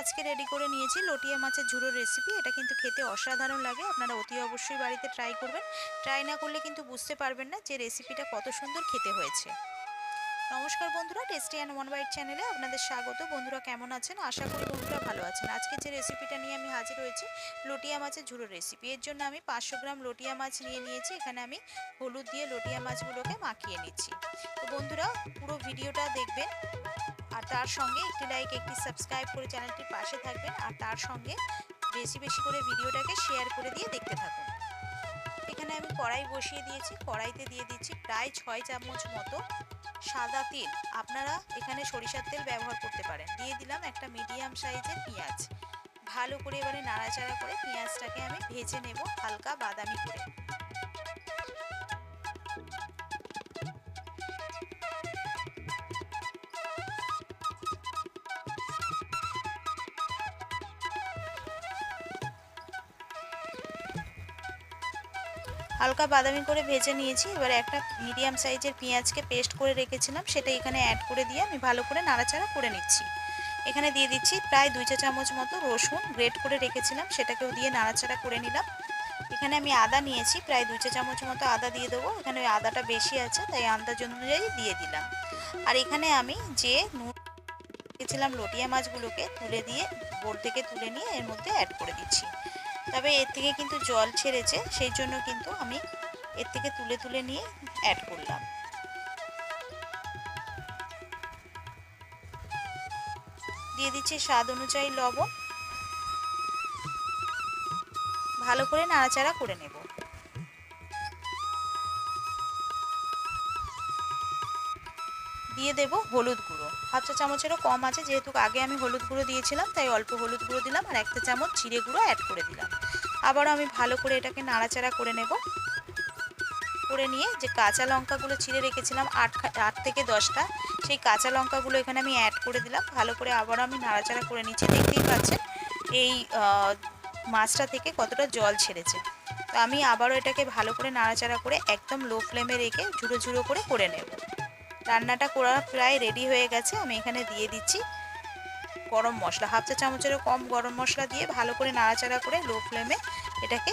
আজকে রেডি করে নিয়েছি। লটিয়া মাছের ঝুড়োর রেসিপি এটা কিন্তু খেতে অসাধারণ লাগে। আপনারা অতি অবশ্যই বাড়িতে ট্রাই করবেন। ট্রাই না করলে কিন্তু বুঝতে পারবেন না যে রেসিপিটা কত সুন্দর খেতে হয়েছে। নমস্কার বন্ধুরা টেস্টি অ্যান্ড ওয়ান বাইট চ্যানেলে আপনাদের স্বাগত। বন্ধুরা কেমন আছেন? আশা করি বন্ধুরা ভালো আছেন। আজকে যে রেসিপিটা নিয়ে আমি হাজির হয়েছি, লটিয়া মাছের ঝুড়ো রেসিপি এর জন্য আমি পাঁচশো গ্রাম লটিয়া মাছ নিয়ে নিয়েছি। এখানে আমি হলুদ দিয়ে লটিয়া মাছগুলোকে মাখিয়ে নিচ্ছি। তো বন্ধুরা, পুরো ভিডিওটা দেখবেন। আর তার সঙ্গে একটি লাইক একটি সাবস্ক্রাইব করে চ্যানেলটির পাশে থাকবেন আর তার সঙ্গে বেশি বেশি করে ভিডিওটাকে শেয়ার করে দিয়ে দেখতে থাকুন। এখানে আমি কড়াই বসিয়ে দিয়েছি, কড়াইতে দিয়ে দিচ্ছি প্রায় ছয় চামচ মতো সাদা তেল। আপনারা এখানে সরিষার তেল ব্যবহার করতে পারেন। দিয়ে দিলাম একটা মিডিয়াম সাইজের পেঁয়াজ। ভালো করে এবারে নাড়াচাড়া করে পেঁয়াজটাকে আমি ভেজে নেব হালকা বাদামি করে। হালকা বাদামি করে ভেজে নিয়েছি। এবার একটা মিডিয়াম সাইজের পেঁয়াজকে পেস্ট করে রেখেছিলাম। সেটা এখানে অ্যাড করে দিয়ে আমি ভালো করে নাড়াচাড়া করে নিচ্ছি। এখানে দিয়ে দিচ্ছি প্রায় দুই চা চামচ মতো রসুন গ্রেট করে রেখেছিলাম। সেটাকেও দিয়ে নাড়াচাড়া করে নিলাম। এখানে আমি আদা নিয়েছি। প্রায় দুই চা চামচ মতো আদা দিয়ে দেবো। এখানে ওই আদাটা বেশি আছে, তাই আন্দাজ অনুযায়ী দিয়ে দিলাম। আর এখানে আমি যে নুন রেখেছিলাম লটিয়া মাছগুলোকে তুলে দিয়ে, বোল থেকে তুলে নিয়ে এর মধ্যে অ্যাড করে দিচ্ছি। তবে এর থেকে কিন্তু জল ছেড়েছে, সেই জন্য কিন্তু আমি এর থেকে তুলে তুলে নিয়ে অ্যাড করলাম। দিয়ে দিচ্ছি স্বাদ অনুযায়ী লবণ। ভালো করে নাড়াচাড়া করে নেব। দিয়ে দেব হলুদ গুঁড়ো। হাফ চা চামচেরও কম আছে, যেহেতু আগে আমি হলুদ গুঁড়ো দিয়েছিলাম, তাই অল্প হলুদ গুঁড়ো দিলাম আর একটা চামচ জিরে গুঁড়ো অ্যাড করে দিলাম। আবারও আমি ভালো করে এটাকে নাড়াচাড়া করে নেব। করে নিয়ে যে কাঁচা লঙ্কাগুলো চিড়ে রেখেছিলাম আট আট থেকে দশটা, সেই কাঁচা লঙ্কাগুলো এখানে আমি অ্যাড করে দিলাম। ভালো করে আবারও আমি নাড়াচাড়া করে নিচ্ছি। দেখতেই পাচ্ছেন এই মাছটা থেকে কতটা জল ছেড়েছে। তো আমি আবারও এটাকে ভালো করে নাড়াচাড়া করে একদম লো ফ্লেমে রেখে ঝুড়ো ঝুড়ো করে করে নেব। রান্নাটা করা প্রায় রেডি হয়ে গেছে। আমি এখানে দিয়ে দিচ্ছি গরম মশলা। হাফ চা চামচেরও কম গরম মশলা দিয়ে ভালো করে নাড়াচাড়া করে লো ফ্লেমে এটাকে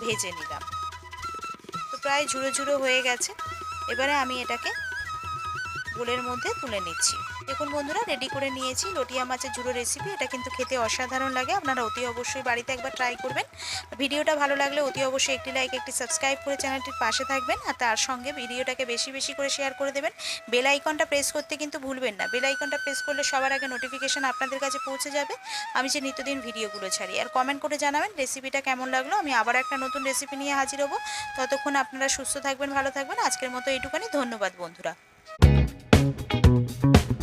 ভেজে নিলাম। তো প্রায় ঝুড়ো ঝুড়ো হয়ে গেছে। এবারে আমি এটাকে বোলের মধ্যে তুলে নিচ্ছি। দেখুন বন্ধুরা রেডি করে নিয়েছি। লটিয়া মাছের জুড়ো রেসিপি এটা কিন্তু খেতে অসাধারণ লাগে। আপনারা অতি অবশ্যই বাড়িতে একবার ট্রাই করবেন। ভিডিওটা ভালো লাগলে অতি অবশ্যই একটি লাইক একটি সাবস্ক্রাইব করে চ্যানেলটির পাশে থাকবেন আর তার সঙ্গে ভিডিওটাকে বেশি বেশি করে শেয়ার করে দেবেন। বেল আইকনটা প্রেস করতে কিন্তু ভুলবেন না। বেল আইকনটা প্রেস করলে সবার আগে নোটিফিকেশান আপনাদের কাছে পৌঁছে যাবে। আমি যে নিত্যদিন ভিডিওগুলো ছাড়ি। আর কমেন্ট করে জানাবেন রেসিপিটা কেমন লাগল। আমি আবার একটা নতুন রেসিপি নিয়ে হাজির হব। ততক্ষণ আপনারা সুস্থ থাকবেন, ভালো থাকবেন। আজকের মতো এইটুখানি। ধন্যবাদ বন্ধুরা। Música